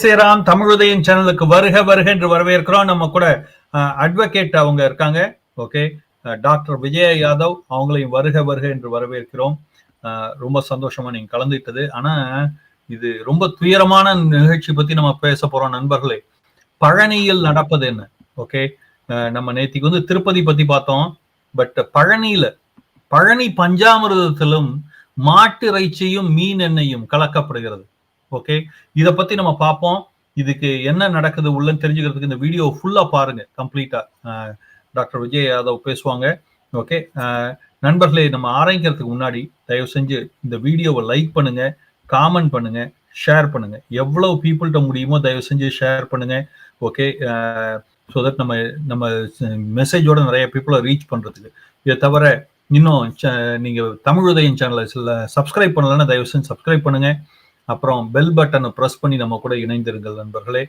சேராம் தமிழுதயம் சேனலுக்கு வருக வருக என்று வரவேற்கிறோம். நம்ம கூட அட்வொகேட் அவங்க இருக்காங்க. ஓகே டாக்டர் விஜய யாதவ் அவங்களையும் வருக வருக என்று வரவேற்கிறோம். ரொம்ப சந்தோஷமா நீங்க கலந்துட்டது ஆனா இது ரொம்ப துயரமான நிகழ்ச்சி பத்தி நம்ம பேச போறோம் நண்பர்களே. பழனியில் நடப்பது என்ன? ஓகே நம்ம நேத்திக்கு வந்து திருப்பதி பத்தி பார்த்தோம். பட் பழனியில பழனி பஞ்சாமிர்தத்திலும் மாட்டு இறைச்சியும் மீன் எண்ணெயும் கலக்கப்படுகிறது. ஓகே இதை பத்தி நம்ம பார்ப்போம். இதுக்கு என்ன நடக்குது உள்ளன்னு தெரிஞ்சுக்கிறதுக்கு இந்த வீடியோ ஃபுல்லா பாருங்க. கம்ப்ளீட்டா டாக்டர் விஜய் யாதவ் பேசுவாங்க. ஓகே நண்பர்களே நம்ம ஆரம்பிக்கிறதுக்கு முன்னாடி தயவு செஞ்சு இந்த வீடியோவை லைக் பண்ணுங்க காமெண்ட் பண்ணுங்க ஷேர் பண்ணுங்க. எவ்வளவு பீப்புள்கிட்ட முடியுமோ தயவு செஞ்சு ஷேர் பண்ணுங்க. ஓகே ஸோ தட் நம்ம நம்ம மெசேஜோட நிறைய பீப்புளை ரீச் பண்றதுக்கு. இதை தவிர இன்னும் நீங்க தமிழ் உதயம் சேனலை சப்ஸ்கிரைப் பண்ணலன்னா தயவு செஞ்சு சப்ஸ்கிரைப் பண்ணுங்க. அப்புறம் பெல் பட்டனை ப்ரெஸ் பண்ணி நம்ம கூட இணைந்திருங்கள் நண்பர்களே.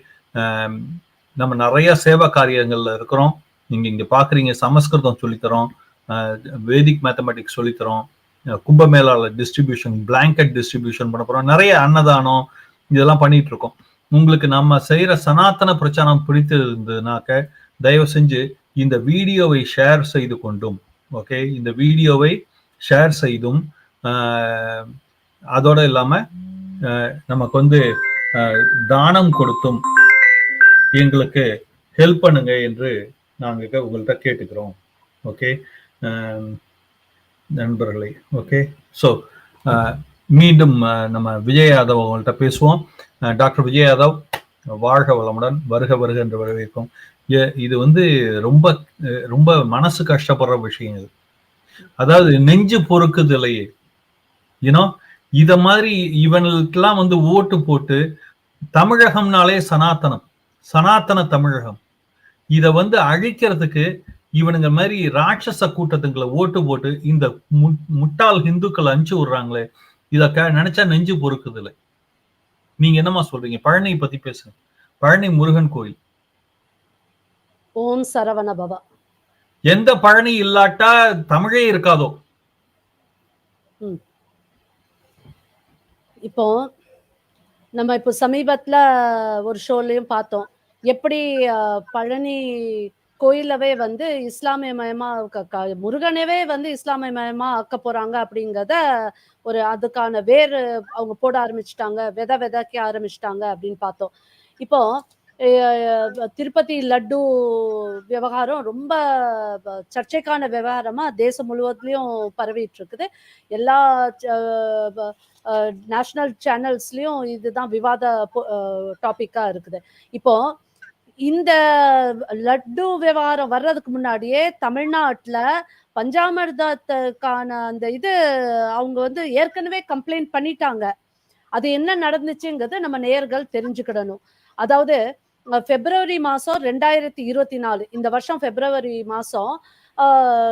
நம்ம நிறைய சேவா காரியங்கள்ல இருக்கிறோம். நீங்க இங்க பாக்குறீங்க சமஸ்கிருதம் சொல்லித்தரோம் வேதிக் மேத்தமெட்டிக்ஸ் சொல்லித்தரோம் அஹ், கும்பமேளால டிஸ்ட்ரிபியூஷன் பிளாங்கெட் டிஸ்ட்ரிபியூஷன் பண்ண போறோம் நிறைய அன்னதானம் இதெல்லாம் பண்ணிட்டு இருக்கோம் உங்களுக்கு நம்ம செய்யற சனாதன பிரச்சாரம் பிடித்திருந்ததுனாக்க தயவு செஞ்சு இந்த வீடியோவை ஷேர் செய்து கொண்டும் ஓகே இந்த வீடியோவை ஷேர் செய்தும் அதோடு அதோட நமக்கு வந்து தானம் கொடுத்தும். எங்களுக்கு ஹெல்ப் பண்ணுங்க என்று நாங்கள் உங்கள்கிட்ட கேட்டுக்கிறோம். ஓகே நண்பர்களே ஓகே ஸோ மீண்டும் நம்ம விஜய் யாதவ் அவங்கள்ட்ட பேசுவோம். அஹ், டாக்டர் விஜய் யாதவ் வாழ்க வளமுடன் வருக வருக என்று வரவேற்கும். இது வந்து ரொம்ப அஹ், ரொம்ப மனசு கஷ்டப்படுற விஷயம் இது அதாவது நெஞ்சு பொறுக்குதில்லையே யூனோ இத மாதிரி இவனுக்கெல்லாம் வந்து ஓட்டு போட்டு தமிழகம்னாலே சனாதனம். சனாதன தமிழகம். இத வந்து அழிக்கிறதுக்கு இவனுங்க மாதிரி ராட்சச கூட்டத்துங்களை ஓட்டு போட்டு இந்த மு- முட்டாள் இந்துக்கள் அனுப்பிச்சு விடுறாங்களே இத நினைச்சா நெஞ்சு பொறுக்குது இல்லை நீங்க என்னமா சொல்றீங்க? பழனி பத்தி பேசுங்க. பழனி முருகன் கோயில். ஓம் சரவண பவா. எந்த பழனி இல்லாட்டா தமிழே இருக்காதோ. இப்போ நம்ம இப்போ சமீபத்தில் ஒரு ஷோலையும் பார்த்தோம். எப்படி பழனி கோயிலவே வந்து இஸ்லாமிய மயமா முருகனவே வந்து இஸ்லாமிய மயமா ஆக்க போறாங்க அப்படிங்கிறத ஒரு அதுக்கான வேறு அவங்க போட ஆரம்பிச்சிட்டாங்க விதை விதைக்க ஆரம்பிச்சிட்டாங்க அப்படின்னு பார்த்தோம். இப்போ திருப்பதி லட்டு விவகாரம் ரொம்ப சர்ச்சைக்கான விவகாரமாக தேசம் முழுவதுலேயும் பரவிட்டு இருக்குது எல்லா நேஷனல் சேனல்ஸ்லேயும் இதுதான் விவாத டாப்பிக்காக இருக்குது. இப்போ இந்த லட்டு விவகாரம் வர்றதுக்கு முன்னாடியே தமிழ்நாட்டில் பஞ்சாமிர்தத்துக்கான அந்த இது அவங்க வந்து ஏற்கனவே கம்ப்ளைண்ட் பண்ணிட்டாங்க. அது என்ன நடந்துச்சுங்கிறது நம்ம நேர்கள் தெரிஞ்சுக்கிடணும். அதாவது பிப்ரவரி மாசம் ரெண்டாயிரத்தி இருபத்தி நாலு. இந்த வருஷம் பிப்ரவரி மாசம்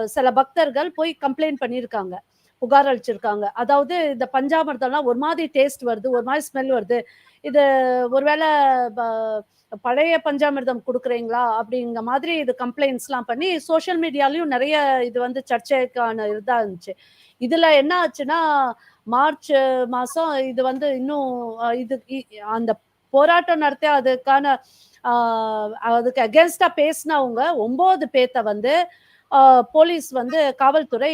சில பக்தர்கள் போய் கம்ப்ளைண்ட் பண்ணியிருக்காங்க. புகார் அளிச்சிருக்காங்க. அதாவது இந்த பஞ்சாமிர்தம்லாம் ஒரு மாதிரி டேஸ்ட் வருது ஒரு மாதிரி ஸ்மெல் வருது. இது ஒருவேளை ப- பழைய பஞ்சாமிர்தம் கொடுக்குறீங்களா? அப்படிங்கிற மாதிரி இது கம்ப்ளைண்ட்ஸ்லாம் பண்ணி சோஷியல் மீடியாலையும் நிறைய இது வந்து சர்ச்சைக்கான இதாக இருந்துச்சு. இதில் என்ன ஆச்சுன்னா மார்ச் மாதம் இது வந்து இன்னும் இது அந்த போராட்டம் நடத்தி அதுக்கான ஆஹ், அதுக்கு அகேன்ஸ்டா பேசினவங்க ஒன்பது பேத்த வந்து ஆஹ், போலீஸ் வந்து காவல்துறை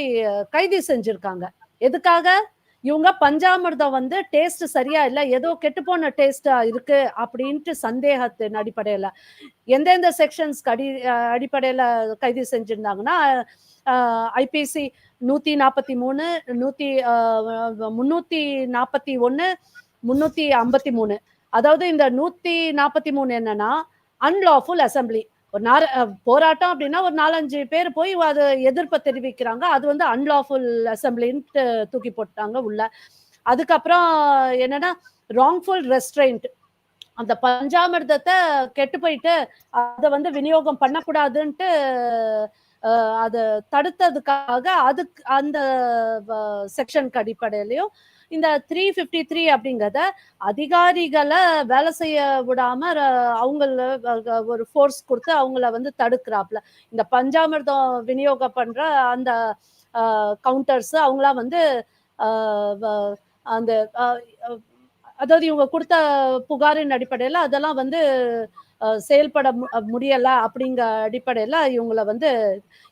கைது செஞ்சிருக்காங்க. எதுக்காக? இவங்க பஞ்சாமிர்தம் வந்து டேஸ்ட் சரியா இல்லை ஏதோ கெட்டுப்போன டேஸ்டா இருக்கு அப்படின்ட்டு சந்தேகத்தின் அடிப்படையில எந்தெந்த செக்ஷன்ஸ்க்கு அடி அடிப்படையில கைது செஞ்சிருந்தாங்கன்னா ஐபிசி நூத்தி நாற்பத்தி மூணு நூத்தி முன்னூத்தி நாற்பத்தி ஒன்னு முன்னூத்தி ஐம்பத்தி மூணு அதாவது இந்த நூத்தி நாற்பத்தி மூணு என்னன்னா அன்லாஃபுல் அசம்பிளி ஒரு நார போராட்டம் அப்படின்னா ஒரு நாலஞ்சு பேர் போய் அது எதிர்ப்பை தெரிவிக்கிறாங்க. அது வந்து அன்லாஃபுல் அசம்பிளின்ட்டு தூக்கி போட்டாங்க உள்ள. அதுக்கப்புறம் என்னன்னா ராங்ஃபுல் ரெஸ்ட்ரெயின்ட் அந்த பஞ்சாமிர்தத்தை கெட்டு போயிட்டு அதை வந்து விநியோகம் பண்ணக்கூடாதுன்ட்டு அதை தடுத்ததுக்காக அதுக்கு அந்த செக்ஷனுக்கு அடிப்படையிலையும் இந்த த்ரீ ஃபிஃப்டி த்ரீ அப்படிங்கிறத அதிகாரிகளை வேலை செய்ய விடாம அவங்கள ஒரு ஃபோர்ஸ் கொடுத்து அவங்கள வந்து தடுக்கிறாப்ல. இந்த பஞ்சாமிர்தம் விநியோகம் பண்ற அந்த கவுண்டர்ஸ் அவங்களாம் வந்து வ- அந்த அதாவது இவங்க கொடுத்த புகாரின் அடிப்படையில அதெல்லாம் வந்து செயல்பட முடியல அப்படிங்கிற அடிப்படையில இவங்கள வந்து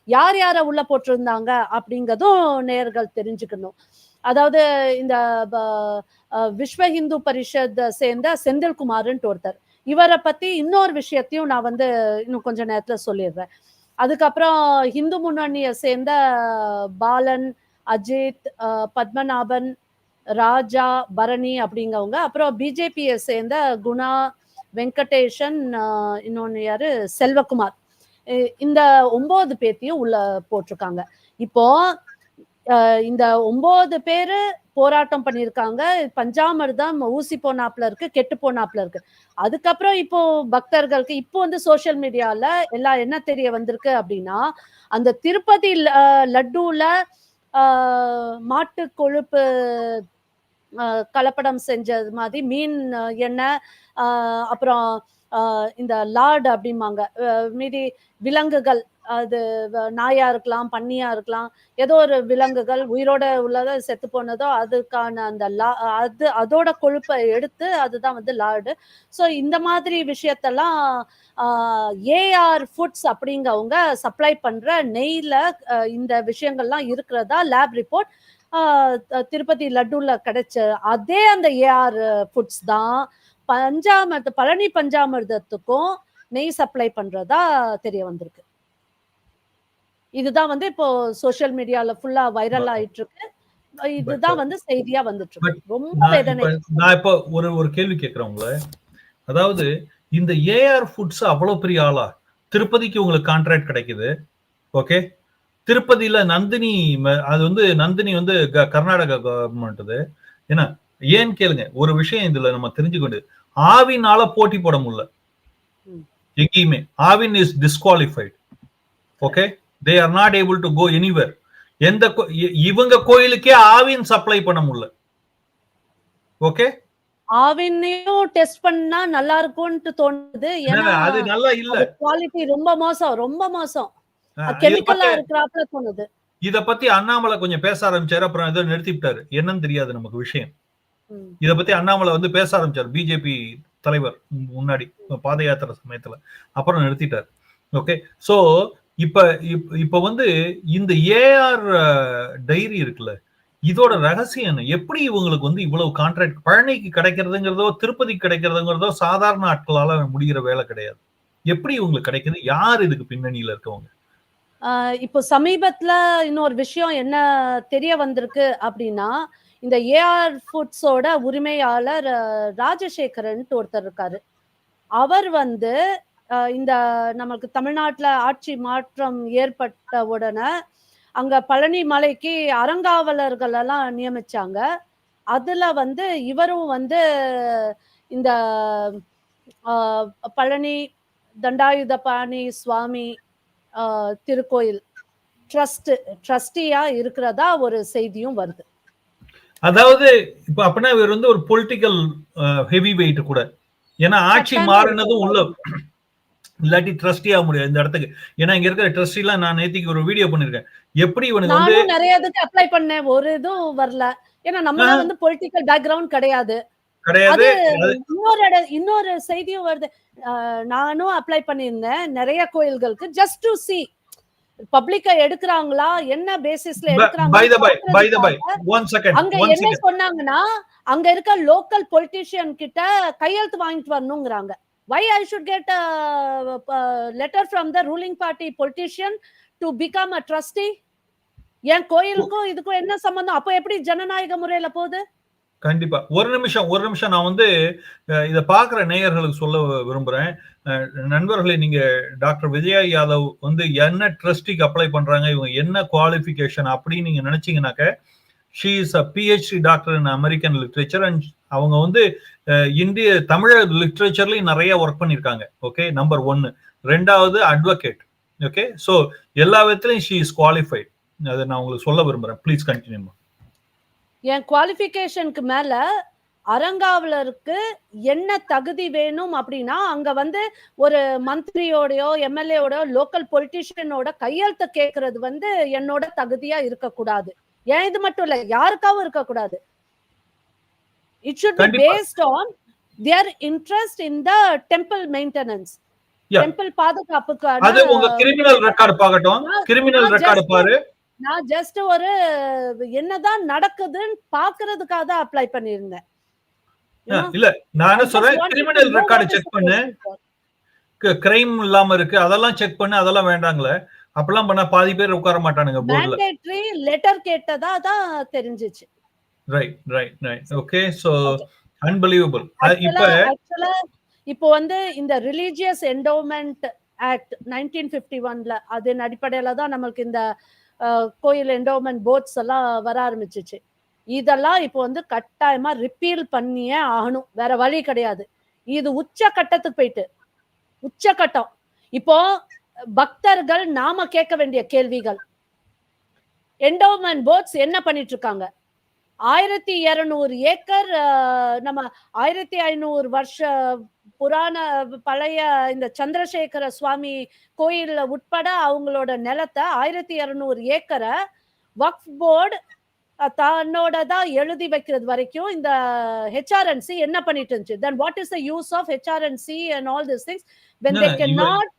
யார் யாரை உள்ள போட்டிருந்தாங்க அப்படிங்கிறதும் நேர்கள் தெரிஞ்சுக்கணும். அதாவது இந்த ப- விஸ்வ இந்து பரிஷத் சேர்ந்த செந்தில்குமார்ன்ட்டு ஒருத்தர். இவரை பத்தி இன்னொரு விஷயத்தையும் நான் வந்து இன்னும் கொஞ்ச நேரத்துல சொல்லிடுறேன். அதுக்கப்புறம் இந்து முன்னணியை சேர்ந்த பாலன் அஜித் பத்மநாபன் ராஜா பரணி அப்படிங்கவங்க. அப்புறம் பிஜேபியை சேர்ந்த குணா வெங்கடேஷன் இன்னொன்று யாரு? செல்வகுமார். இ- இந்த ஒன்பது பேர்த்தையும் உள்ள போட்டிருக்காங்க. இப்போ இந்த ஒன்பது பேரு போராட்டம் பண்ணியிருக்காங்க பஞ்சாமிர்தம் ஊசி போனாப்ல இருக்கு கெட்டு போனாப்ல இருக்கு. அதுக்கப்புறம் இப்போ பக்தர்களுக்கு இப்போ வந்து சோசியல் மீடியால எல்லாம் என்ன தெரிய வந்திருக்கு அப்படின்னா அந்த திருப்பதி லட்டுல ஆஹ், மாட்டு கொழுப்பு கலப்படம் செஞ்சது மாதிரி மீன் எண்ணெய் ஆஹ், அப்புறம் ஆஹ், இந்த லார்டு அப்படிம்பாங்க. மீதி விலங்குகள் அது நாயா இருக்கலாம் பன்னியா இருக்கலாம் ஏதோ ஒரு விலங்குகள் உயிரோட உள்ளதோ செத்து போனதோ அதுக்கான அந்த லா அது அதோட கொழுப்பை எடுத்து அதுதான் வந்து லார்டு. ஸோ இந்த மாதிரி விஷயத்தெல்லாம் ஏஆர் ஃபுட்ஸ் அப்படிங்கவங்க சப்ளை பண்ற நெய்ல இந்த விஷயங்கள்லாம் இருக்கிறதா லேப் ரிப்போர்ட் திருப்பதி லட்டுல கிடைச்ச அதே அந்த ஏஆர் ஃபுட்ஸ் தான் பஞ்சாமிர்த பழனி பஞ்சாமிர்தத்துக்கும் நெய் சப்ளை பண்றதா தெரிய வந்திருக்கு. இதுதான் வந்து இப்போ சோஷியல் மீடியால ஃபுல்லா வைரல் ஆயிட்டு இருக்கு இதுதான் வந்து செய்தியா வந்துட்டு இருக்கு ரொம்ப நான் வேதனை. இப்ப- நான் இப்போ ஒரு ஒரு கேள்வி கேட்கிறேன் உங்களை. அதாவது இந்த ஏஆர் ஃபுட்ஸ் அவ்வளவு பெரிய ஆளா? திருப்பதிக்கு உங்களுக்கு கான்ட்ராக்ட் கிடைக்குது. ஓகே திருப்பதியில நந்தினி அது வந்து நந்தினி வந்து கர்நாடகா கவர்மெண்ட் இது. என்ன ஏன்னு கேளுங்க ஒரு விஷயம் இதுல நம்ம தெரிஞ்சுக்கொண்டு ஆவினால போட்டி போட முடியல. எங்கேயுமே. Aavin is disqualified okay they are not able to go anywhere எந்த இவங்க கோயிலுக்கே ஆவின் சப்ளை பண்ண முடியல. ஓகே ஆவினையும் டெஸ்ட் பண்ணா நல்லா இருக்கும்னு தோணுது. ஏன்னா அது நல்லா இல்ல. குவாலிட்டி ரொம்ப மோசம் ரொம்ப மோசம். இத கெமிக்கலா இருக்கிறாப்ல தோணுது. இத பத்தி அண்ணாமலை கொஞ்சம் பேச ஆரம்பிச்சாரு. அப்புறம் ஏதோ நிறுத்திவிட்டாரு. என்னன்னு தெரியாது நமக்கு விஷயம். இத பத்தி அண்ணாமலை வந்து பேச ஆரம்பிச்சார். பிஜேபி தலைவர் முன்னாடி பாத யாத்திரை சமயத்துல. அப்புறம் நிறுத்திட்டார். ஓகே சோ இப்ப இப்ப- வந்து இந்த ஏஆர் டைரி இருக்குல்ல இதோட ரகசியம் என்ன? எப்படி இவங்களுக்கு வந்து இவ்வளவு கான்ட்ராக்ட் பழனிக்கு கிடைக்கிறதுங்கிறதோ திருப்பதி கிடைக்கிறதுங்கிறதோ சாதாரண ஆட்களால முடிகிற வேலை கிடையாது. எப்படி இவங்களுக்கு கிடைக்குது? யார் இதுக்கு பின்னணியில இருக்கவங்க? இப்போ சமீபத்துல இன்னொரு விஷயம் என்ன தெரிய வந்திருக்கு அப்படின்னா இந்த ஏஆர் ஃபுட்ஸோட உரிமையாளர் ராஜசேகரன் ஒருத்தர் இருக்காரு. அவர் வந்து இந்த நமக்கு தமிழ்நாட்டுல ஆட்சி மாற்றம் ஏற்பட்ட உடனே அங்க பழனி மலைக்கு அறங்காவலர்கள் எல்லாம் நியமிச்சாங்க. அதுல வந்து இவரும் வந்து இந்த பழனி தண்டாயுதபாணி சுவாமி ஆஹ், திருக்கோயில் ட்ரஸ்ட் ட்ரஸ்டியா இருக்கிறதா ஒரு செய்தியும் வருது. அதாவது இப்ப அப்படின்னா இவர் வந்து ஒரு பொலிட்டிக்கல் ஹெவி வெயிட் கூட. ஏன்னா ஆட்சி மாறினதும் உள்ள இல்லாட்டி ட்ரஸ்டி ஆக முடியாது இந்த இடத்துக்கு. ஏன்னா இங்க இருக்கிற ட்ரஸ்டி எல்லாம் நான் நேத்திக்கு ஒரு வீடியோ பண்ணிருக்கேன். எப்படி இவனுக்கு வந்து நிறைய இதுக்கு அப்ளை பண்ணேன். ஒரு இதுவும் வரல. ஏன்னா நம்ம. வந்து பொலிட்டிக்கல் பேக்ரவுண்ட் கிடையாது. கிடையாது. இன்னொரு இன்னொரு செய்தியும் வருது. நானும் அப்ளை பண்ணியிருந்தேன். நிறைய கோயில்களுக்கு ஜஸ்ட் டு சி பப்ளிக்க எடுக்கிறாங்களா? என்ன பேசிஸ்ல by the by by the by எடுக்கிறாங்க ஒன் செகண்ட் அங்க என்ன சொன்னாங்கன்னா அங்க இருக்க லோக்கல் பொலிட்டிஷியன் கிட்ட கையெழுத்து வாங்கிட்டு வரணுங்கிறாங்க. Why I should get letter from the ruling party politician to become a trustee என் கோயிலுக்கும் இதுக்கும் என்ன சம்பந்தம்? அப்ப எப்படி ஜனநாயக முறையில போகுது? கண்டிப்பா. ஒரு நிமிஷம் ஒரு நிமிஷம் நான் வந்து இத பாக்குற நேயர்களுக்கு சொல்ல விரும்புறேன். நண்பர்களே நீங்க டாக்டர் விஜயா யாதவ் வந்து என்ன ட்ரஸ்டிக்கு அப்ளை பண்றாங்க? இவங்க என்ன குவாலிஃபிகேஷன் அப்படின்னு நீங்க நினைச்சீங்கன்னாக்க she is a PhD doctor in American literature and அவங்க வந்து இந்திய தமிழ் லிட்ரேச்சர்லயும் நிறைய ஒர்க் பண்ணியிருக்காங்க ஓகே நம்பர் ஒன்னு ரெண்டாவது அட்வொகேட் ஓகே ஸோ எல்லா விதத்திலையும் ஷீ இஸ் குவாலிஃபைட் அதை நான் உங்களுக்கு சொல்ல விரும்புறேன். ப்ளீஸ் கண்டினியூ என் குவாலிஃபிகேஷனுக்கு மேல அரங்காவலருக்கு என்ன தகுதி வேணும் அப்படின்னா அங்க வந்து ஒரு மந்திரியோடயோ எம்எல்ஏவோடயோ லோக்கல் பொலிட்டிஷியனோட கையெழுத்த கேட்கறது வந்து என்னோட தகுதியா இருக்கக்கூடாது. ஏன் இது மட்டும் இல்ல யாருக்காவும் இருக்கக்கூடாது should be கண்டிப்பா. based on their interest in the temple maintenance. Yeah. Temple பாதுகாப்புக்கான அது உங்க கிரிமினல் ரெக்கார்டு பார்க்கட்டும் கிரிமினல் ரெக்கார்டு பாரு நான் ஜஸ்ட் ஒரு என்னதான் நடக்குதுன்னு பாக்குறதுக்காக தான் அப்ளை know? இல்ல நான் சொல்றேன் கிரிமினல் ரெக்கார்டு செக் பண்ணு. கிரைம் இல்லாம இருக்கு அதெல்லாம் செக் பண்ணு அதெல்லாம் வேண்டாங்களே அப்பெல்லாம் பண்ணா பாதி பேர் உட்கார மாட்டானுங்க mandatory லெட்டர் கேட்டதா தான் தெரிஞ்சிச்சு. Right right right okay so unbelievable இப்ப ஆக்சுவலா இப்போ வந்து இந்த religious endowment act nineteen fifty ஒன்ல அதன் அடிப்படையில தான் நம்மளுக்கு இந்த கோயில் என்டோமெண்ட் போர்ட்ஸ் எல்லாம் வர ஆரம்பிச்சிச்சு. இதெல்லாம் இப்போ வந்து கட்டாயமா ரிப்பீல் பண்ணியே ஆகணும். வேற வழி கிடையாது. இது உச்ச கட்டத்துக்கு போயிட்டு. உச்சகட்டம். இப்போ பக்தர்கள் நாம கேட்க வேண்டிய கேள்விகள். என்டோமெண்ட் போர்ட்ஸ் என்ன பண்ணிட்டு இருக்காங்க ஆயிரத்தி இருநூறு ஏக்கர் நம்ம ஆயிரத்தி ஐநூறு வருஷ புராண பழைய இந்த சந்திரசேகர சுவாமி கோயில்ல உட்பட அவங்களோட நிலத்தை ஆயிரத்தி இருநூறு ஏக்கரை வக்ஃப் போர்டு தன்னோட தான் எழுதி வைக்கிறது வரைக்கும் இந்த ஹெச்ஆர்என்சி என்ன பண்ணிட்டு இருந்துச்சு? Then what is the use of HRNC and all this things No, they no, cannot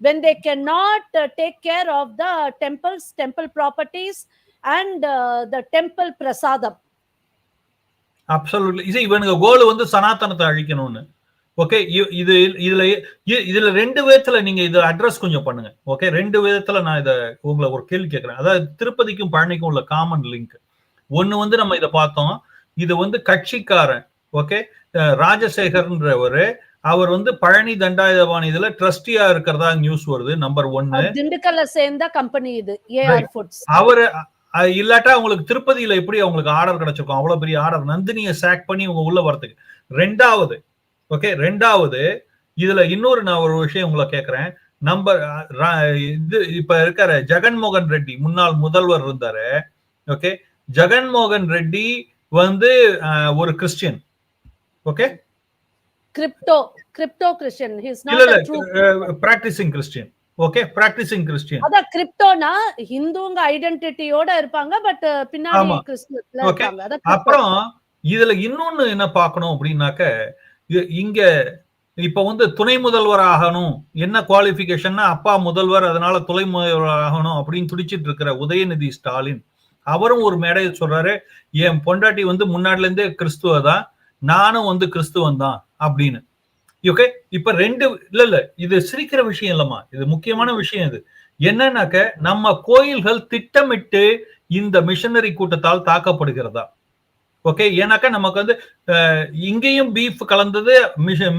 when they cannot uh, take care of the temples temple properties and uh, the temple prasadam. Absolutely இது இவனுங்க கோல் வந்து சனாதனத்தை அழிக்கணும்னு? Okay இது இதுல இதுல ரெண்டு விதத்துல நீங்க இது அட்ரஸ் கொஞ்சம் பண்ணுங்க. ஓகே ரெண்டு விதத்துல நான் இதை உங்களை ஒரு கேள்வி கேட்கறேன். அதாவது திருப்பதிக்கும் பழனிக்கும் உள்ள காமன் லிங்க் ஒன்னு வந்து நம்ம இத பார்த்தோம். இது வந்து கட்சிக்காரன். ஓகே ராஜசேகர்ன்றவரு அவர் வந்து பழனி தண்டாயுதபாணி இதுல ட்ரஸ்டியா இருக்கிறதா நியூஸ் வருது நம்பர் ஒன்னு. திண்டுக்கல்ல சேர்ந்த கம்பெனி இது ஏஆர். ஃபுட்ஸ் அவரு இல்லாட்டா அவங்களுக்கு திருப்பதியில எப்படி அவங்களுக்கு ஆர்டர் கிடைச்சிருக்கும்? அவ்வளவு பெரிய ஆர்டர். நந்தினியை சாக் பண்ணி இவங்க உள்ள வரதுக்கு. ரெண்டாவது ஓகே ரெண்டாவது இதுல இன்னொரு நான் ஒரு விஷயம் உங்களை கேக்குறேன். நம்ம அஹ், ரா- இது இப்ப இருக்காரு ஜெகன்மோகன் ரெட்டி முன்னாள் முதல்வர் இருந்தாரு. ஓகே ஜெகன்மோகன் ரெட்டி வந்து ஒரு Christian okay crypto crypto Christian his இல்ல நாட் ட்ரூ இல்ல practising Christian okay practising Christian அதான் கிரிப்டோனா ஹிந்துங்க ஐடென்டிட்டியோட இருப்பாங்க பட் பின்னாடி Okay. இருப்பாங்க. அப்புறம் இதுல இன்னொன்னு என்ன பார்க்கணும் அப்படின்னாக்க இங்க இப்ப வந்து துணை முதல்வர் ஆகணும். என்ன குவாலிபிகேஷன்னா அப்பா முதல்வர் அதனால துணை முதல்வர் ஆகணும் அப்படின்னு துடிச்சிட்டு இருக்கிற உதயநிதி ஸ்டாலின் அவரும் ஒரு மேடையில் சொல்றாரு என் பொண்டாட்டி வந்து முன்னாடில இருந்தே கிறிஸ்துவ தான் நானும் வந்து கிறிஸ்துவன் தான். அப்படின்னு. ஓகே இப்ப ரெண்டு இல்ல இல்ல இது சிரிக்கிற விஷயம் இல்லம்மா. இது முக்கியமான விஷயம் இது. என்னன்னாக்க நம்ம கோயில்கள் திட்டமிட்டு இந்த மிஷனரி கூட்டத்தால் தாக்கப்படுகிறதா? ஓகே ஏன்னாக்கா நமக்கு வந்து இங்கேயும் பீஃப் கலந்தது மிஷ-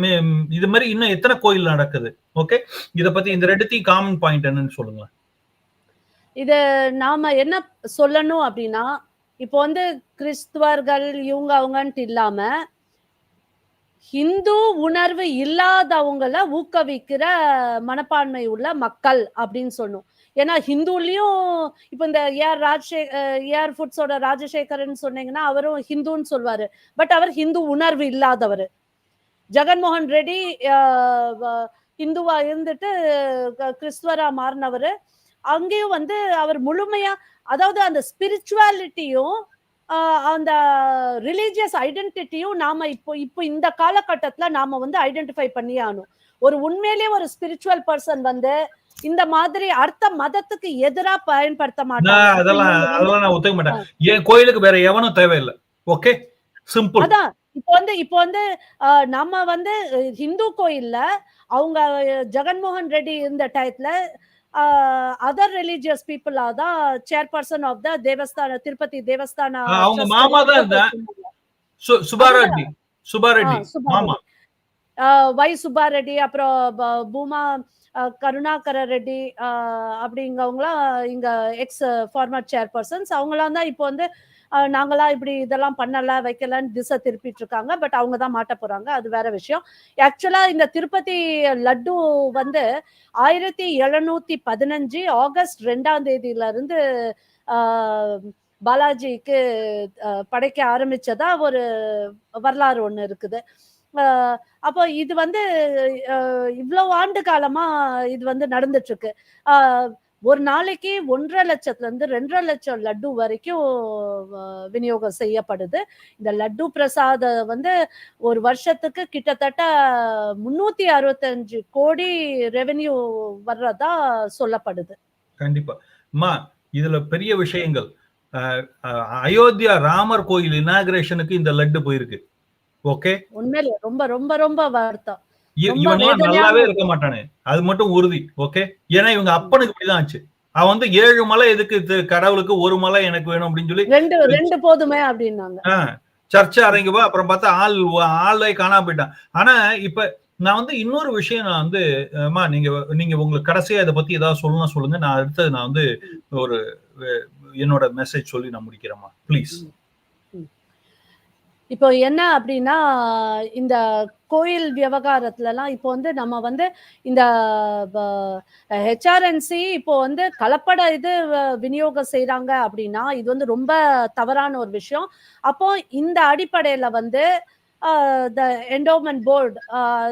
இது மாதிரி இன்னும் எத்தனை கோயில் நடக்குது? ஓகே இத பத்தி இந்த ரெண்டுத்தையும் காமன் பாயிண்ட் என்னன்னு சொல்லுங்க இத நாம என்ன சொல்லணும் அப்படின்னா இப்போ வந்து கிறிஸ்துவர்கள் இவங்க அவங்கன்ட்டு இல்லாம ஹிந்து உணர்வு இல்லாதவங்கள ஊக்குவிக்கிற மனப்பான்மை உள்ள மக்கள் அப்படின்னு சொன்னோம் ஏன்னா ஹிந்துலயும் இப்ப இந்த ஏஆர் ராஜசே ஏஆர் ஃபுட்ஸோட ராஜசேகரன் சொன்னீங்கன்னா அவரும் ஹிந்துன்னு சொல்வாரு. பட் அவர் ஹிந்து உணர்வு இல்லாதவர். ஜெகன்மோகன் ரெட்டி ஹிந்துவா இருந்துட்டு க- கிறிஸ்துவரா மாறினவர். அங்கேயும் வந்து அவர் முழுமையா அதாவது அந்த ஸ்பிரிச்சுவாலிட்டியும் அந்த ரிலீஜியஸ் ஐடென்டிட்டியும் நாம இப்போ இப்போ இந்த காலகட்டத்துல நாம வந்து ஐடென்டிஃபை பண்ணி ஆகணும். ஒரு உண்மையிலேயே ஒரு ஸ்பிரிச்சுவல் பர்சன் வந்து இந்த மாதிரி அடுத்த மதத்துக்கு எதிரா பயன்படுத்த மாட்டாங்க. அதெல்லாம் அதெல்லாம் நான் ஒத்துக்க மாட்டேன். என் கோயிலுக்கு வேற எவனும் தேவையில்லை. ஓகே? சிம்பிள் அதான். இப்போ வந்து இப்போ வந்து நம்ம வந்து ஹிந்து கோயில்ல அவங்க ஜெகன்மோகன் ரெட்டி இருந்த டயத்துல அதர் ரிலீஜியஸ் பீப்புளா தான் சேர்பர்சன் ஆஃப் த தேவஸ்தான திருப்பதி தேவஸ்தான அவங்க மாமா தான் சுபாரெட்டி சுபாரெட்டி சுபாரெட்டி. ஆஹ் வை சுப்பாரெட்டி அப்புறம் பூமா கருணாகர ரெட்டி அப்படிங்கவங்களாம் இங்க எக்ஸ் ஃபார்மர் சேர்பர்சன்ஸ் அவங்களாம் தான் இப்போ வந்து நாங்களாம் இப்படி இதெல்லாம் பண்ணல வைக்கலன்னு திசை திருப்பிட்டு இருக்காங்க. பட் அவங்க தான் மாட்ட போறாங்க. அது வேற விஷயம். ஆக்சுவலா இந்த திருப்பதி லட்டு வந்து ஆயிரத்தி எழுநூத்தி பதினஞ்சு ஆகஸ்ட் ரெண்டாம் தேதியில இருந்து பாலாஜிக்கு படைக்க ஆரம்பிச்சதா ஒரு வரலாறு ஒன்று இருக்குது. அப்போ இது வந்து இவ்வளோ இவ்வளவு ஆண்டு காலமா இது வந்து நடந்துட்டு இருக்கு. ஒரு நாளைக்கு ஒன்றரை லட்சத்துல இருந்து ரெண்டரை லட்சம் லட்டு வரைக்கும் விநியோகம் செய்யப்படுது. இந்த லட்டு பிரசாத வந்து ஒரு வருஷத்துக்கு கிட்டத்தட்ட முன்னூத்தி அறுபத்தஞ்சு கோடி ரெவென்யூ வர்றதா சொல்லப்படுது. கண்டிப்பா. அம்மா இதுல பெரிய விஷயங்கள். அயோத்தியா ராமர் கோயில் இனாகிரேஷனுக்கு இந்த லட்டு போயிருக்கு. ஓகே? உண்மையிலே ரொம்ப ரொம்ப ரொம்ப வருத்தம். இ- ரொம்ப இவன்லாம் வேதனையான நல்லாவே இருக்க மாட்டானே. அது மட்டும் உறுதி ஓகே ஏன்னா இவங்க அப்பனுக்கு இப்படிதான் ஆச்சு. அவன் வந்து ஏழு மலை எதுக்கு கடவுளுக்கு ஒரு மலை எனக்கு வேணும் அப்படின்னு சொல்லி ரெண்டு ரெண்டு போதுமே அப்படின்னாங்க. சர்ச்சை அரங்கவா அப்புறம் பார்த்தா ஆள் ஆளே காணாம போயிட்டான். ஆனா இப்ப நான் வந்து இன்னொரு விஷயம் நான் வந்து அம்மா நீங்க நீங்க உங்களுக்கு கடைசியா இதை பத்தி ஏதாவது சொல்லணும் சொல்லுங்க. நான் அடுத்தது நான் வந்து ஒரு என்னோட மெசேஜ் சொல்லி நான் முடிக்கிறேம்மா. ப்ளீஸ் இப்போ என்ன அப்படின்னா இந்த கோயில் விவகாரத்துலலாம் இப்போ வந்து நம்ம வந்து இந்த ஹெச்ஆர்என்சி இப்போ வந்து கலப்பட இது வ- விநியோகம் செய்கிறாங்க அப்படின்னா இது வந்து ரொம்ப தவறான ஒரு விஷயம். அப்போ இந்த அடிப்படையில் வந்து த என்டோமெண்ட் போர்டு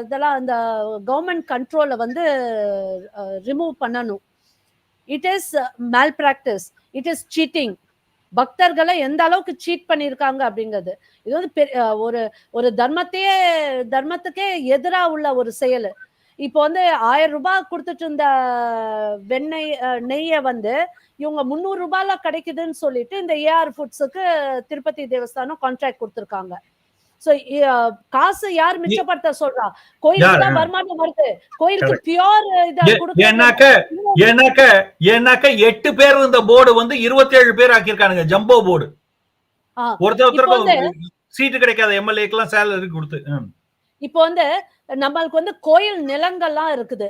இதெல்லாம் அந்த கவர்மெண்ட் கண்ட்ரோலை வந்து ரிமூவ் பண்ணணும். It is malpractice it is cheating பக்தர்களை எந்த அளவுக்கு சீட் பண்ணியிருக்காங்க அப்படிங்கிறது. இது வந்து பெரிய- ஒரு ஒரு தர்மத்தையே தர்மத்துக்கே எதிராக உள்ள ஒரு செயல். இப்போ வந்து ஆயிரம் ரூபாய் கொடுத்துட்டு இருந்த வெண்ணெய் நெய்யை வந்து இவங்க முந்நூறு ரூபாயில கிடைக்குதுன்னு சொல்லிட்டு இந்த ஏஆர் ஃபுட்ஸுக்கு திருப்பதி தேவஸ்தானம் கான்ட்ராக்ட் கொடுத்துருக்காங்க. சோ காசு யார் மிச்சப்படுத்த சொல்றா கோயிலுக்கு? தான் வருமானம் வருது கோயிலுக்கு. பியோர் ஏன்னாக்க ஏன்னாக்க ஏன்னாக்க எட்டு பேர் இருந்த போர்டு வந்து இருபத்தேழு பேர் ஆக்கியிருக்கானுங்க ஜம்போ போர்டு. ஒருத்தர் சீட்டு கிடைக்காத எம்எல்ஏக்கு எல்லாம் சேலரி கொடுத்து. இப்போ வந்து நம்மளுக்கு வந்து கோயில் நிலங்கள்லாம் இருக்குது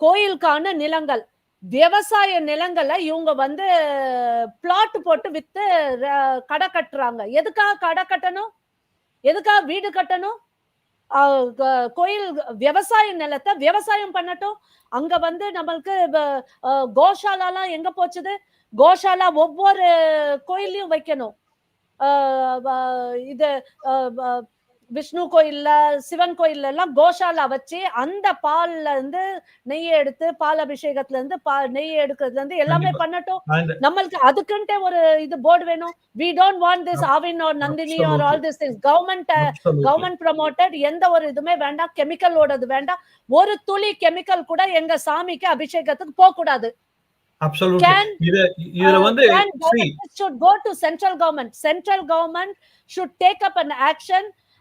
கோயிலுக்கான நிலங்கள் விவசாய நிலங்களை இவங்க வந்து பிளாட் போட்டு வித்து கடை கட்டுறாங்க எதுக்காக கடை கட்டணும் எதுக்காக வீடு கட்டணும்? கோயில் விவசாய நிலத்தை விவசாயம் பண்ணட்டும். அங்க வந்து நம்மளுக்கு கோஷாலாலாம் எங்க போச்சுது? கோஷாலா ஒவ்வொரு கோயிலையும் வைக்கணும். இது விஷ்ணு கோயில்ல சிவன் கோயில்ல எல்லாம் கோஷாலா வச்சு அந்த பால்ல இருந்து நெய் எடுத்து பால் அபிஷேகத்துல இருந்து பால் நெய் எடுக்கிறதுல இருந்து எல்லாமே. பண்ணட்டும். நம்மளுக்கு அதுக்குன்ட்டே ஒரு இது போர்டு வேணும். We don't want this Aavin or Nandini or all this things government. Government promoted எந்த ஒரு இதுமே வேண்டாம். கெமிக்கலோடது வேண்டாம். ஒரு துளி கெமிக்கல் கூட எங்க சாமிக்கு அபிஷேகத்துக்கு போக கூடாது இதுல uh, வந்து can see, government should go to central government. Central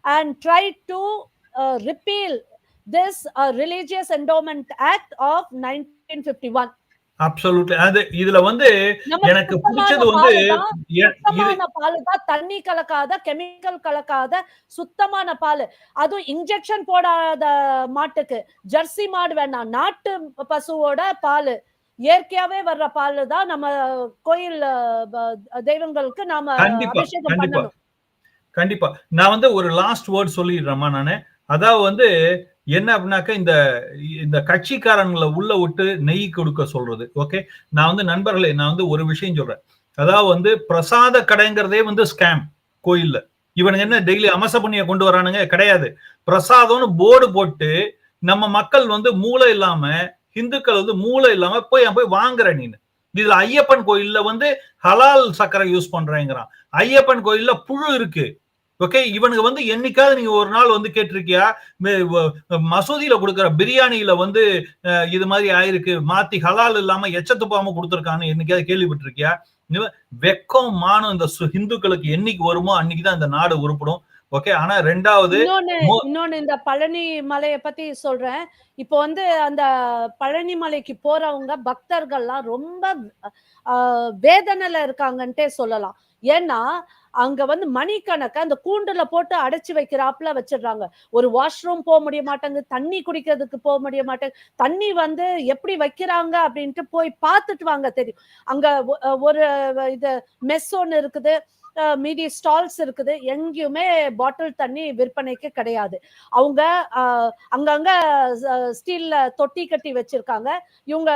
and try to uh, repeal this uh, Religious Endowment Act of 1951. absolutely. அது இதுல வந்து எனக்கு பிடிச்சது வந்து சுத்தமான பால் தான் தண்ணி கலக்காத கெமிக்கல் கலக்காத சுத்தமான பால் அதுவும் இன்ஜெக்ஷன் போடாத மாட்டுக்கு ஜெர்சி மாடு வேணாம் நாட்டு பசுவோட பால் இயற்கையாவே வர்ற பால் தான் நம்ம கோயில் தெய்வங்களுக்கு நாம அபிஷேகம். பண்ணணும் கண்டிப்பா. நான் வந்து ஒரு லாஸ்ட் வேர்ட் சொல்லிடுறேம்மா நானு. அதாவது வந்து என்ன அப்படின்னாக்க இந்த இந்த கட்சிக்காரங்களை உள்ள விட்டு நெய் கொடுக்க சொல்றது. ஓகே நான் வந்து நண்பர்களே நான் வந்து ஒரு விஷயம் சொல்றேன். அதாவது வந்து பிரசாத கடைங்கிறதே வந்து ஸ்கேம் கோயில்ல. இவனுங்க என்ன டெய்லி அமச பண்ணிய கொண்டு வரானுங்க? கிடையாது. பிரசாதம்னு போர்டு போட்டு நம்ம மக்கள் வந்து மூளை இல்லாம இந்துக்கள் வந்து மூளை இல்லாம போய் போய் வாங்குற நீனு. இதுல ஐயப்பன் கோயில்ல வந்து ஹலால் சக்கரை யூஸ் பண்றேங்கிறான். ஐயப்பன் கோயில்ல புழு இருக்கு. ஓகே இவனுக்கு வந்து என்னைக்காவது நீங்க ஒரு நாள் வந்து கேட்டிருக்கியா? மே- மசூதியில கொடுக்குற பிரியாணியில வந்து இது மாதிரி ஆயிருக்கு. மாத்தி ஹலால் இல்லாம எச்சத்துப்பாம கொடுத்துருக்கான்னு என்னைக்காவது கேள்விப்பட்டிருக்கியா? வெக்கம் மானம் இந்த ஹிந்துக்களுக்கு இந்துக்களுக்கு என்னைக்கு வருமோ அன்னைக்குதான் இந்த நாடு உருப்படும். ஓகே ஆனா ரெண்டாவது இன்னொன்னு இன்னொன்னு இந்த பழனி மலைய பத்தி சொல்றேன். இப்போ வந்து அந்த பழனி மலைக்கு போறவங்க பக்தர்கள்லாம் ரொம்ப ஆஹ், வேதனையில இருக்காங்கன்ட்டே சொல்லலாம். ஏன்னா அங்க வந்து மணிக்கணக்கா அந்த கூண்டுல போட்டு அடைச்சு வைக்கிறாப்புல வச்சிடுறாங்க. ஒரு வாஷ்ரூம் போக முடிய மாட்டாங்க தண்ணி குடிக்கிறதுக்கு போக முடிய மாட்டாங்க தண்ணி வந்து எப்படி வைக்கிறாங்க அப்படின்ட்டு போய் பார்த்துட்டு வாங்க தெரியும். அங்க ஒரு இது மெஸ் ஒன்று இருக்குது. மீதி ஸ்டால்ஸ் இருக்குது. எங்கேயுமே பாட்டில் தண்ணி விற்பனைக்கு கிடையாது. அவங்க அங்கங்க ஸ்டீல்ல தொட்டி கட்டி வச்சிருக்காங்க. இவங்க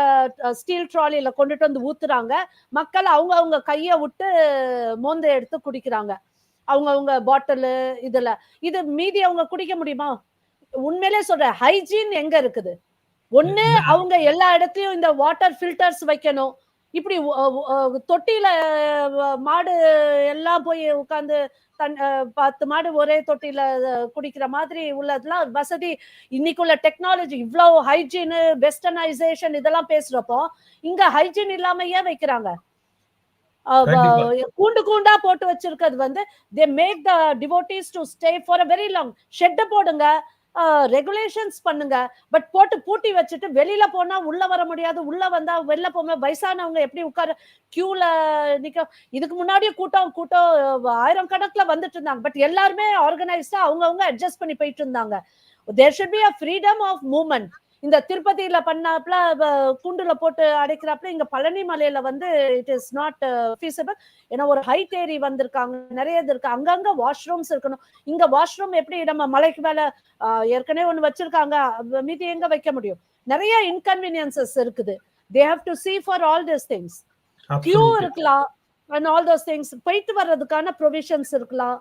ஸ்டீல் ட்ராலியில கொண்டுட்டு வந்து ஊத்துறாங்க. மக்கள் அவங்க அவங்க கையை விட்டு மோந்த எடுத்து குடி குடிக்கிறாங்க. அவங்க அவங்க பாட்டில் இதுல. இது மீதி அவங்க குடிக்க முடியுமா? உண்மையிலே சொல்றேன் ஹைஜீன் எங்க இருக்குது? ஒண்ணு அவங்க எல்லா இடத்துலயும் இந்த வாட்டர் ஃபில்டர்ஸ் வைக்கணும். இப்படி தொட்டியில மாடு எல்லாம் போய் உட்கார்ந்து தன் பத்து மாடு ஒரே தொட்டியில குடிக்கிற மாதிரி உள்ளதெல்லாம் வசதி. இன்னைக்குள்ள டெக்னாலஜி இவ்வளவு ஹைஜீன் வெஸ்டர்னைசேஷன் இதெல்லாம் பேசுறப்போ இங்க ஹைஜீன் இல்லாம ஏன் வைக்கிறாங்க. கூண்டு கூண்டா போட்டு வச்சிருக்கிறது வந்து they make the devotees to stay for a very long shed போடுங்க ரெகுலேஷன்ஸ் பண்ணுங்க பட் போட்டு பூட்டி வச்சுட்டு வெளியில போனா உள்ள வர முடியாது. உள்ள வந்தா வெளில போக வயசானவங்க எப்படி உட்கார? கியூல நிக்க இதுக்கு முன்னாடியே கூட்டம் கூட்டம் ஆயிரம் கணக்குல வந்துட்டு இருந்தாங்க. பட் எல்லாருமே ஆர்கனைஸ்டா அவங்கவங்க அட்ஜஸ்ட் பண்ணி போயிட்டு இருந்தாங்க. There should be a freedom of movement இந்த திருப்பதியில பண்ணாப்ல குண்டுல போட்டு அடைக்கிறாப்ல இங்க பழனி மலையில வந்து இட் இஸ் நாட் ஃபீஸபிள் ஏன்னா ஒரு ஹைட் ஏரி வந்திருக்காங்க நிறைய இது இருக்கு. அங்கங்க வாஷ்ரூம்ஸ் இருக்கணும். இங்க வாஷ்ரூம் எப்படி நம்ம மலைக்கு மேல ஏற்கனவே ஒண்ணு வச்சிருக்காங்க. மீதி எங்க வைக்க முடியும்? நிறைய இன்கன்வீனியன்சஸ் இருக்குது. They have to see for all this things queue. இருக்கலாம். அண்ட் ஆல் தோஸ் திங்ஸ் போயிட்டு வர்றதுக்கான ப்ரொவிஷன்ஸ் இருக்கலாம்.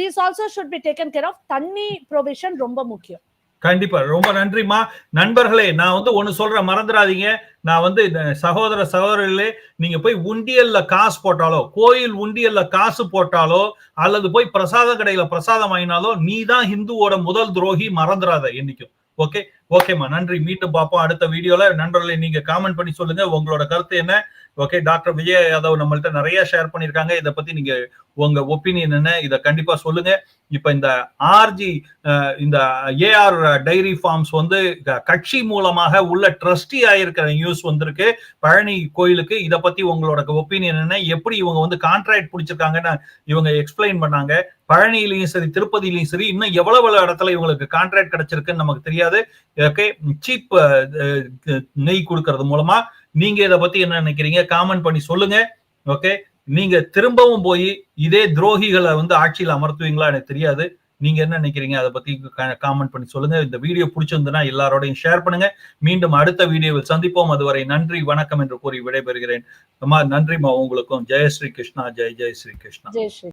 These also should be taken care of தண்ணி ப்ரொவிஷன் ரொம்ப முக்கியம். கண்டிப்பா. ரொம்ப நன்றிமா நண்பர்களே நான் வந்து ஒண்ணு சொல்றேன் மறந்துடாதீங்க. நான் வந்து இந்த சகோதர சகோதரர்களே நீங்க போய் உண்டியல்ல காசு போட்டாலோ கோயில் உண்டியல்ல காசு போட்டாலோ அல்லது போய் பிரசாத கடையில பிரசாதம் வாங்கினாலோ நீ தான் ஹிந்துவோட முதல் துரோகி மறந்துடாத என்னைக்கும். ஓகே ஓகேம்மா நன்றி. மீண்டும் பார்ப்போம் அடுத்த வீடியோல நண்பர்களை நீங்க காமெண்ட் பண்ணி சொல்லுங்க. உங்களோட கருத்து என்ன? ஓகே டாக்டர் விஜய் யாதவ் நம்மள்ட்ட நிறைய ஷேர் பண்ணிருக்காங்க. இதை பத்தி நீங்க உங்க ஒப்பீனியன் என்ன? இதை கண்டிப்பா சொல்லுங்க. இப்ப இந்த ஆர்ஜி இந்த ஏஆர் டைரி ஃபார்ம்ஸ் வந்து கட்சி மூலமாக உள்ள ட்ரஸ்டி ஆயிருக்கிற நியூஸ் வந்திருக்கு. பழனி கோயிலுக்கு. இதை பத்தி உங்களோட ஒப்பீனியன் என்ன? எப்படி இவங்க வந்து கான்ட்ராக்ட் பிடிச்சிருக்காங்கன்னு இவங்க எக்ஸ்பிளைன் பண்ணாங்க. பழனியிலையும் சரி திருப்பதியிலையும் சரி இன்னும் எவ்வளவு இடத்துல இவங்களுக்கு கான்ட்ராக்ட் கிடைச்சிருக்குன்னு நமக்கு தெரியாது. ஓகே சீப் நெய் கொடுக்கறது மூலமா நீங்க இத பத்தி என்ன நினைக்கிறீங்க? காமெண்ட் பண்ணி சொல்லுங்க. ஓகே நீங்க திரும்பவும் போய் இதே துரோகிகளை வந்து ஆட்சியில் அமர்த்துவீங்களா எனக்கு தெரியாது. நீங்க என்ன நினைக்கிறீங்க? அதை பத்தி காமெண்ட் பண்ணி சொல்லுங்க. இந்த வீடியோ பிடிச்சிருந்ததுன்னா எல்லாரோடையும் ஷேர் பண்ணுங்க. மீண்டும் அடுத்த வீடியோவில் சந்திப்போம். அதுவரை நன்றி வணக்கம் என்று கூறி விடைபெறுகிறேன். அம்மா நன்றிமா உங்களுக்கும். ஜெய ஸ்ரீ கிருஷ்ணா. ஜெய் ஜெய் ஸ்ரீ கிருஷ்ணா.